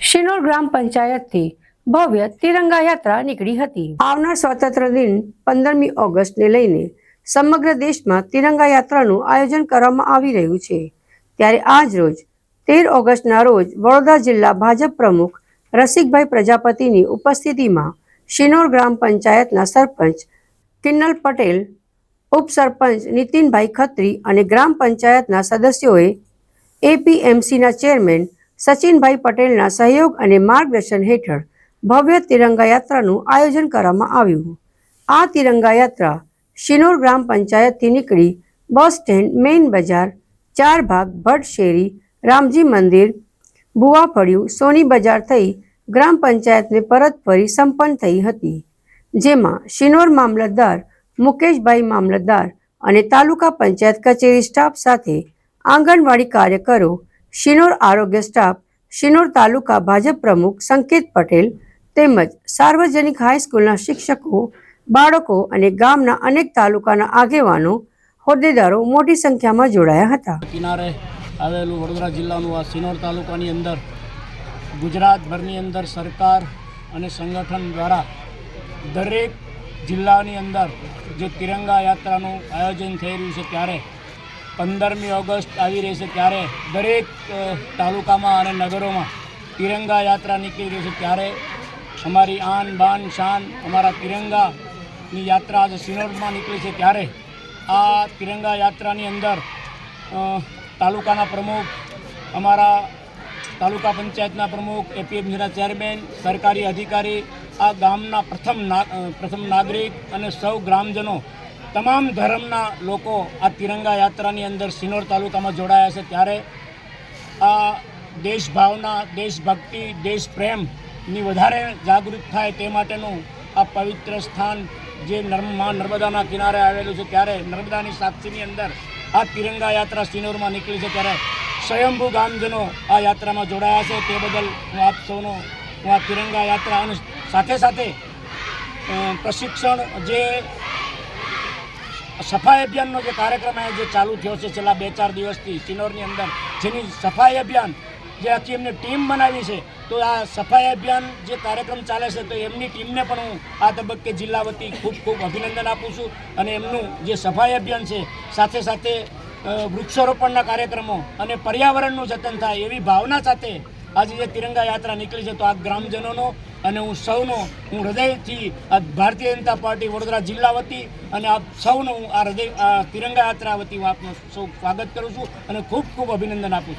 શિનોર ગ્રામ પંચાયતથી ભવ્ય તિરંગા યાત્રા નીકળી હતી. આવનાર સ્વાતંત્ર્ય દિન પંદરમી ઓગસ્ટને લઈને સમગ્ર દેશમાં તિરંગા યાત્રાનું આયોજન કરવામાં આવી રહ્યું છે. ત્યારે આજ રોજ તેર ઓગસ્ટના રોજ વડોદરા જિલ્લા ભાજપ પ્રમુખ રસિકભાઈ પ્રજાપતિની ઉપસ્થિતિમાં શિનોર ગ્રામ પંચાયતના સરપંચ કિન્નલ પટેલ, ઉપસરપંચ નીતિનભાઈ ખત્રી અને ગ્રામ પંચાયતના સદસ્યોએ એપીએમસીના ચેરમેન સચિનભાઈ પટેલના સહયોગ અને માર્ગદર્શન હેઠળ ભવ્ય તિરંગા યાત્રાનું આયોજન કરવામાં આવ્યું આ તિરંગા યાત્રા શિનોર ગ્રામ પંચાયતથી નીકળી બસ સ્ટેન્ડ, મેઇન બજાર, ચાર ભાગ, ભટ્ટ રામજી મંદિર ભુવાફળિયું સોની બજાર થઈ ગ્રામ પંચાયતને પરત ફરી સંપન્ન થઈ હતી. જેમાં શિનોર મામલતદાર મુકેશભાઈ મામલતદાર અને તાલુકા પંચાયત કચેરી સ્ટાફ સાથે આંગણવાડી કાર્યકરો શિનોર આરોગ્ય સ્ટાફ, શિનોર તાલુકા ભાજપ પ્રમુખ સંકેત પટેલ તેમજ સાર્વજનિક હાઈસ્કૂલના શિક્ષકો, બાળકો અને ગામના અનેક તાલુકાના આગેવાનો, હોદ્દેદારો મોટી સંખ્યામાં જોડાયા હતા. કિનારે આવેલું વડોદરા જિલ્લાનું આ સિનોર તાલુકાની અંદર ગુજરાતભરની અંદર સરકાર અને સંગઠન દ્વારા દરેક જિલ્લાની અંદર જે તિરંગા યાત્રાનું આયોજન થઈ રહ્યું છે, ત્યારે પંદરમી ઓગસ્ટ આવી રહી છે ત્યારે દરેક તાલુકામાં અને નગરોમાં તિરંગા યાત્રા નીકળી રહી છે. ત્યારે અમારી આન, બાન, શાન, અમારા તિરંગાની યાત્રા આજે સિનોરમાં નીકળી છે. ત્યારે આ તિરંગા યાત્રાની અંદર તાલુકાના પ્રમુખ, અમારા તાલુકા પંચાયતના પ્રમુખ એપીએમસીના ચેરમેન, સરકારી અધિકારી, આ ગામના પ્રથમ પ્રથમ નાગરિક અને સૌ ગ્રામજનો તમામ ધર્મના લોકો આ તિરંગા યાત્રાની અંદર સિનોર તાલુકામાં જોડાયા છે. ત્યારે આ દેશભાવના, દેશભક્તિ દેશ પ્રેમની વધારે જાગૃત થાય તે માટેનું આ પવિત્ર સ્થાન જે મા નર્મદાના કિનારે આવેલું છે. ત્યારે નર્મદાની સાક્ષીની અંદર આ તિરંગા યાત્રા સિનોરમાં નીકળી છે. ત્યારે સ્વયંભૂ ગામજનો આ યાત્રામાં જોડાયા છે. તે બદલ હું આપ સૌનો હું આ તિરંગા યાત્રા અને સાથે સાથે પ્રશિક્ષણ જે સફાઈ અભિયાનનો જે કાર્યક્રમ જે ચાલુ થયો છે છેલ્લા બે ચાર દિવસથી સિનોરની અંદર. જેની સફાઈ અભિયાન જે આખી એમને ટીમ બનાવી છે, તો આ સફાઈ અભિયાન જે કાર્યક્રમ ચાલે છે, તો એમની ટીમને પણ હું આ તબક્કે જિલ્લા વતી ખૂબ ખૂબ અભિનંદન આપું છું અને એમનું જે સફાઈ અભિયાન છે, સાથે સાથે વૃક્ષારોપણના કાર્યક્રમો અને પર્યાવરણનું જતન થાય એવી ભાવના સાથે આજે જે તિરંગા યાત્રા નીકળી છે, તો આ ગ્રામજનોનો અને હું સૌનો, હું હૃદયથી આ ભારતીય જનતા પાર્ટી વડોદરા જિલ્લા વતી અને આપ સૌનો હું આ હૃદય, આ તિરંગા યાત્રા વતી હું આપનું સૌ સ્વાગત કરું છું અને ખૂબ ખૂબ અભિનંદન આપું છું.